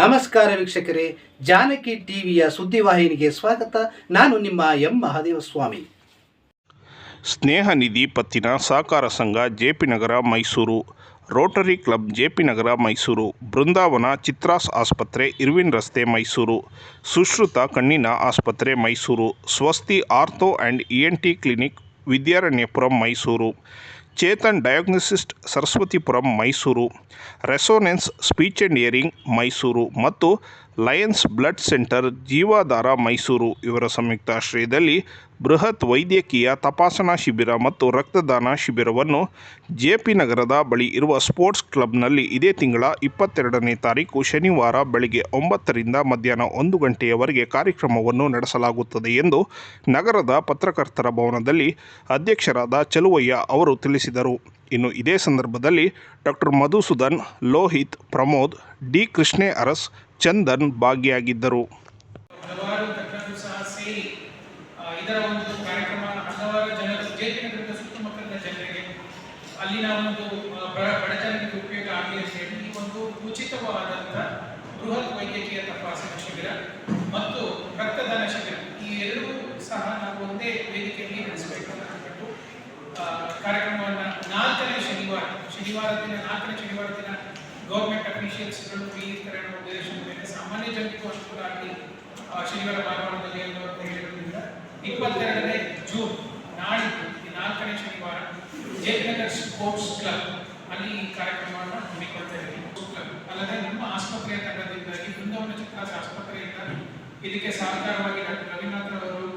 ನಮಸ್ಕಾರ ವೀಕ್ಷಕರೇ, ಜಾನಕಿ ಟಿವಿಯ ಸುದ್ದಿವಾಹಿನಿಗೆ ಸ್ವಾಗತ. ನಾನು ನಿಮ್ಮ ಎಂ. ಮಹಾದೇವ ಸ್ವಾಮಿ ಸ್ನೇಹ ನಿಧಿ ಪತ್ತಿನ ಸಹಕಾರ ಸಂಘ JP Nagar, Mysuru. Rotary club JP Nagar, Mysuru. Brindavan Chitras ಆಸ್ಪತ್ರೆ, ಇರ್ವಿನ್ ರಸ್ತೆ, ಮೈಸೂರು. ಸುಶ್ರುತ ಕಣ್ಣಿನ ಆಸ್ಪತ್ರೆ, Mysuru. Swasti ortho and E N T clinic, Vidyaranyapuram, Mysuru. Chetan diagnostics Saraswathipuram Mysuru resonance speech and hearing Mysuru ಮತ್ತು lions blood centre, Jeevadhara Mysuru ಇವರ ಸಂಯುಕ್ತ ಆಶ್ರಯದಲ್ಲಿ ಬೃಹತ್ ವೈದ್ಯಕೀಯ ತಪಾಸಣಾ ಶಿಬಿರ ಮತ್ತು ರಕ್ತದಾನ ಶಿಬಿರವನ್ನು ಜೆ ಪಿ ನಗರದ ಬಳಿ ಇರುವ ಸ್ಪೋರ್ಟ್ಸ್ ಕ್ಲಬ್ನಲ್ಲಿ ಇದೇ ತಿಂಗಳ ಇಪ್ಪತ್ತೆರಡನೇ ತಾರೀಕು ಶನಿವಾರ ಬೆಳಗ್ಗೆ ಒಂಬತ್ತರಿಂದ ಮಧ್ಯಾಹ್ನ ಒಂದು ಗಂಟೆಯವರೆಗೆ ಕಾರ್ಯಕ್ರಮವನ್ನು ನಡೆಸಲಾಗುತ್ತದೆ ಎಂದು ನಗರದ ಪತ್ರಕರ್ತರ ಭವನದಲ್ಲಿ ಅಧ್ಯಕ್ಷರಾದ ಚಲುವಯ್ಯ ಅವರು ತಿಳಿಸಿದರು. ಇನ್ನು ಇದೇ ಸಂದರ್ಭದಲ್ಲಿ ಡಾಕ್ಟರ್ ಮಧುಸೂದನ್, ಲೋಹಿತ್, ಪ್ರಮೋದ್, ಡಿ ಕೃಷ್ಣೆ ಅರಸ್ ಚಂದನ್ ಭಾಗಿಯಾಗಿದ್ದರು. ಅಲ್ಲಿನ ಒಂದು ಬಡ ಜನರಿಗೆ ಉಪಯೋಗ ಆಗಲಿ ಅಂತ ಹೇಳಿ ಈ ಒಂದು ಉಚಿತವಾದಂಥ ಬೃಹತ್ ವೈದ್ಯಕೀಯ ತಪಾಸಣಾ ಶಿಬಿರ ಮತ್ತು ರಕ್ತದಾನ ಶಿಬಿರ ಈ ಎರಡೂ ಸಹ ನಾವು ಒಂದೇ ವೇದಿಕೆಯಲ್ಲಿ ನಡೆಸಬೇಕು ಅಂತ ಅಂದ್ಬಿಟ್ಟು ಆ, ಕಾರ್ಯಕ್ರಮವನ್ನು ನಾಲ್ಕನೇ ಶನಿವಾರ ಶನಿವಾರ ಚಳಿ ದಿನ ಗೌರ್ಮೆಂಟ್ ಅಫಿಷಿಯಲ್ಸ್ಗಳು ಈ ಕರಣ ಉದ್ದೇಶದ ಮೇಲೆ ಸಾಮಾನ್ಯ ಜನರಿಗೂ ಅನುಕೂಲ ಆಗಲಿ ಶನಿವಾರ, ಭಾನುವಾರದಲ್ಲಿ ಅಂತ ಹೇಳಿರೋದ್ರಿಂದ ಇಪ್ಪತ್ತೆರಡನೇ ಜೂನ್ ನಾಳಿದ್ದು ಈ ನಾಲ್ಕನೇ ಶನಿವಾರ ಜಯನಗರ್ ಸ್ಪೋರ್ಟ್ಸ್ ಕ್ಲಬ್ ಅಲ್ಲಿ ಈ ಕಾರ್ಯಕ್ರಮವನ್ನು ಹಮ್ಮಿಕೊಳ್ತಾ ಇದ್ದೀವಿ. ಕ್ಲಬ್. ಅಲ್ಲದೆ ನಿಮ್ಮ ಆಸ್ಪತ್ರೆಯ ತಂಡದಿಂದಾಗಿ ಬೃಂದಾವನ ಚಿತ್ರಾಸ ಆಸ್ಪತ್ರೆಯಿಂದ ಇದಕ್ಕೆ ಸಹಕಾರವಾಗಿ ಡಾಕ್ಟರ್ ರವೀಂದ್ರನಾಥ್ ಅವರು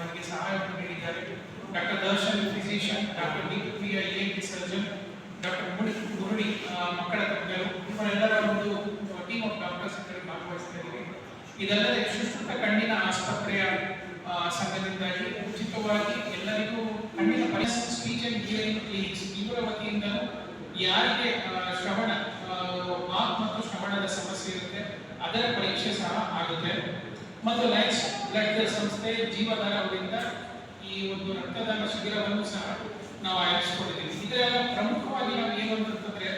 ನನಗೆ ಸಹಾಯವನ್ನು ನೀಡಿದ್ದಾರೆ. Doctor Darshan physician doctor D P I A surgeon doctor Murali ಆ, ಮಕ್ಕಳ ತಜ್ಞರು ಇವರೆಲ್ಲರ ಒಂದು ಟೀಮ್ ಆಫ್ ಡಾಕ್ಟರ್ಸ್ ಇದರಲ್ಲಿ ಭಾಗವಹಿಸ್ತಾ ಇದ್ದೀವಿ. ಇದಲ್ಲದೆ ಸುಶ್ರುತ ಕಣ್ಣಿನ ಆಸ್ಪತ್ರೆಯ ಸಂಘದಿಂದಾಗಿ ಉಚಿತವಾಗಿ ಎಲ್ಲರಿಗೂ ಕಣ್ಣಿನ ಪರಿಸ್ ಸ್ಪೀಚ್ ಅಂಡ್ ಹಿಯರಿಂಗ್ ಕ್ಲಿನಿಕ್ಸ್ ಇವರ ವತಿಯಿಂದ ಯಾರಿಗೆ ಶ್ರವಣ ವಾಕ್ ಮತ್ತು ಶ್ರವಣದ ಸಮಸ್ಯೆ ಇರುತ್ತೆ ಅದರ ಪರೀಕ್ಷೆ ಸಹ ಆಗುತ್ತೆ. ಮತ್ತು ಲೈಫ್ ಬ್ಲಡ್ ಸಂಸ್ಥೆ ಜೀವಧಾರ ಅವರಿಂದ ಈ ಒಂದು ರಕ್ತದಾನ ಶಿಬಿರವನ್ನು ಸಹ ನಾವು ಆಯೋಜಿಸಿಕೊಂಡಿದ್ದೀವಿ. ಇದರ ಪ್ರಮುಖವಾಗಿ ನಾವು ಏನು ಅಂತಂದ್ರೆ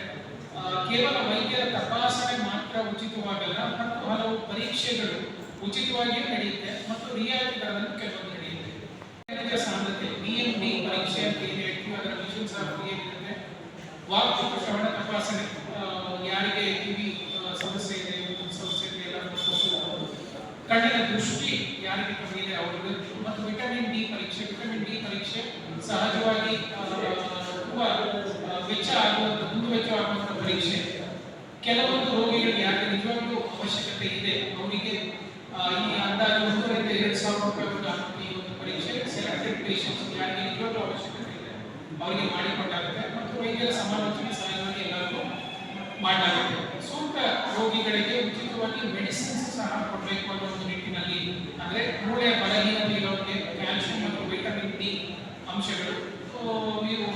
ಕೇವಲ ವೈದ್ಯರ ತಪಾಸಣೆ ಮಾತ್ರ ಉಚಿತವಾಗಲ್ಲ, ಮತ್ತು ಹಲವು ಪರೀಕ್ಷೆಗಳು ಉಚಿತವಾಗಿಯೂ ನಡೆಯುತ್ತೆ, ಮತ್ತು ರಿಯಾಯಿತಿ ದರದಲ್ಲಿ ಕೆಲವೊಂದು ನಡೆಯುತ್ತೆ. ಸಾಂದ್ರತೆ, ಬಿ ಪರೀಕ್ಷೆ ಅಂತ ಏನು ಹೇಳ್ತೀವಿ ಅದರ ಮಿಷನ್ ಸಹ ಏನಿರುತ್ತೆ ಆಗಿರುತ್ತೆ. ವಾಕ್ ಮತ್ತು ಶ್ರವಣ ತಪಾಸಣೆ ಯಾರಿಗೆ ಕಿವಿ ಸಮಸ್ಯೆ ಇದೆ ಸಮಸ್ಯೆ ಇದೆ ಕಣ್ಣಿನ ದೃಷ್ಟಿ ಯಾರಿಗೆ ಕಮ್ಮಿ ಇದೆ ಅವರಿಗೆ ಮತ್ತು ವಿಟಮಿನ್ ಡಿ ಪರೀಕ್ಷೆ, ವಿಟಮಿನ್ ಡಿ ಪರೀಕ್ಷೆ ಸಹಜವಾಗಿ ವೆಚ್ಚ ಆಗುವಂತ ದುಂದು ವೆಚ್ಚ ಆಗುವಂತ ಪರೀಕ್ಷೆ. ಕೆಲವೊಂದು ರೋಗಿಗಳಿಗೆ ಯಾಕೆ ನಿಜವಾಗ್ಲೂ ಅವಶ್ಯಕತೆ ಇದೆ. ಅವರಿಗೆ ಈ ಅಂದಾಜು ಒಂದೂವರೆಯಿಂದ ಎರಡು ಸಾವಿರ ರೂಪಾಯಿ ಒಂದು ಈ ಒಂದು ಪರೀಕ್ಷೆ ಸೆಲೆಕ್ಟೆಡ್ ಪೇಷಂಟ್ಸ್ ಯಾರಿಗೆ ನಿಜವಾಗ್ಲೂ ಅವಶ್ಯಕತೆ ಇದೆ. ಅವರಿಗೆ ಮಾಡಿಕೊಟ್ಟಾಗುತ್ತೆ ಮತ್ತು ವೈದ್ಯರ ಸಮಾಲೋಚನೆ ಸಹಜವಾಗಿ ಎಲ್ಲರಿಗೂ ಮಾಡಲಾಗುತ್ತೆ. ಸೂಕ್ತ ರೋಗಿಗಳಿಗೆ ಉಚಿತವಾಗಿ ಮೆಡಿಸಿನ್ಸ್ ಸಹ ಕೊಡಬೇಕು ಅನ್ನೋ ಒಂದು ನಿಟ್ಟಿನಲ್ಲಿ, ಅಂದರೆ ಮೂಳೆ ಬಲಹೀನತೆ ಇರೋರಿಗೆ ಕ್ಯಾಲ್ಸಿಯಂ ಮತ್ತು ವಿಟಮಿನ್ ಡಿ ಅಂಶಗಳು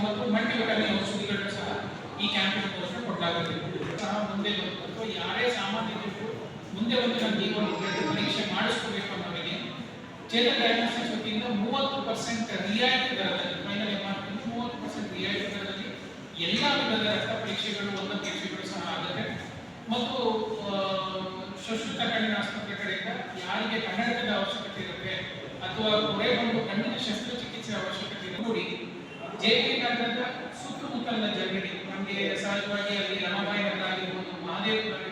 ಮತ್ತು ಮಲ್ಟಿ ವಿಟಮಿನ್ ಔಷಧಿಗಳನ್ನು ಸಹ ಈ ಕ್ಯಾಂಪಿನ ಮೂಲಕ ಕೊಡಲಾಗುತ್ತೆ ಸಹ ಮುಂದೆ ಬಂದು ಅಥವಾ ಯಾರೇ ಸಾಮಾನ್ಯ ಜನರು ಮುಂದೆ ಒಂದು ಬ್ಲಡ್ ಪರೀಕ್ಷೆ ಮಾಡಿಸ್ಕೋಬೇಕು ಅನ್ನೋರಿಗೆ ಚೇತನ್ ಡಯಾಗ್ನೋಸ್ಟಿಕ್ಸ್ ವತಿಯಿಂದ ಮೂವತ್ತು ಪರ್ಸೆಂಟ್ ರಿಯಾಯಿತಿ ದರದಲ್ಲಿ ಫೈನಲ್ ಮಾರ್ಕ್ ಮೂವತ್ತು ಪರ್ಸೆಂಟ್ ರಿಯಾಯಿತಿ ದರದಲ್ಲಿ ಎಲ್ಲ ವಿಧದ ರಕ್ತ ಪರೀಕ್ಷೆಗಳು, ಒಂದು ಪರೀಕ್ಷೆಗಳು ಸಹ ಆಗುತ್ತೆ. ಮತ್ತು ಸುಶ್ರುತ ಕಣ್ಣಿನ ಆಸ್ಪತ್ರೆ ಕಡೆಯಿಂದ ಯಾರಿಗೆ ಕನ್ನಡಕದ ಅವಶ್ಯಕತೆ ಇರುತ್ತೆ ಅಥವಾ ಹೊರೆ ಬಂದು ಕಣ್ಣಿನ ಶಸ್ತ್ರಚಿಕಿತ್ಸೆ ಅವಶ್ಯಕತೆ ನೋಡಿ ಜೆ ಪಿ ನಗರದ ಸುತ್ತಮುತ್ತಲಿನ ಜನರಿಗೆ ನಮಗೆ ಸಹಜವಾಗಿ ಅಲ್ಲಿ ರಮಾಬಾಯಿ ನಗರ ಆಗಿರ್ಬೋದು ಮಹಾದೇವ್ ಆಗಿರ್ಬೋದು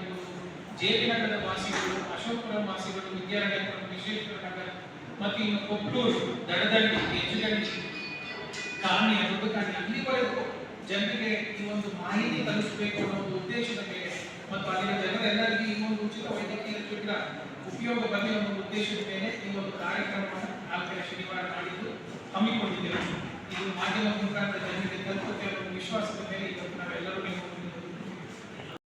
ಜೆ ಪಿ ನಗರದ ವಾಸಿಗಳು ಅಶೋಕಪುರಂ ವಾಸಿಗಳು ವಿದ್ಯಾರಣ್ಯಪುರಂ ವಿಶ್ವೇಶ್ವರ ನಗರ ಮತ್ತು ಇನ್ನು ಕೊಟ್ಟೂರು ದಡದಂಡಿ ಹೆಜ್ಜಗಂಡಿ ಕಾಣಿ ದೊಡ್ಡ ಕಾಣಿ ಅಲ್ಲಿವರೆಗೂ ಜನರಿಗೆ ಈ ಒಂದು ಮಾಹಿತಿ ತಲುಪಿಸಬೇಕು ಅನ್ನೋ ಒಂದು ಉದ್ದೇಶದ ಮೇಲೆ ಮತ್ತು ಅಲ್ಲಿನ ಜನರೆಲ್ಲರಿಗೂ ಈ ಒಂದು ಉಚಿತ ವೈದ್ಯಕೀಯ ಶಿಬಿರ ಉಪಯೋಗ ಬಗ್ಗೆ ಒಂದು ಉದ್ದೇಶದ ಮೇಲೆ ಈ ಒಂದು ಕಾರ್ಯಕ್ರಮವನ್ನು ನಾಲ್ಕನೇ ಶನಿವಾರ ಮಾಡಿದ್ದು ಹಮ್ಮಿಕೊಂಡಿದ್ದೇವೆ. ಇದು ಮಾಧ್ಯಮ ಮುಖಾಂತರ ಜನರಿಗೆ ತಲುಪುತ್ತೆ ಅನ್ನೋ ವಿಶ್ವಾಸದ ಮೇಲೆ ಇವತ್ತು ನಾವೆಲ್ಲರೂ ನೀವು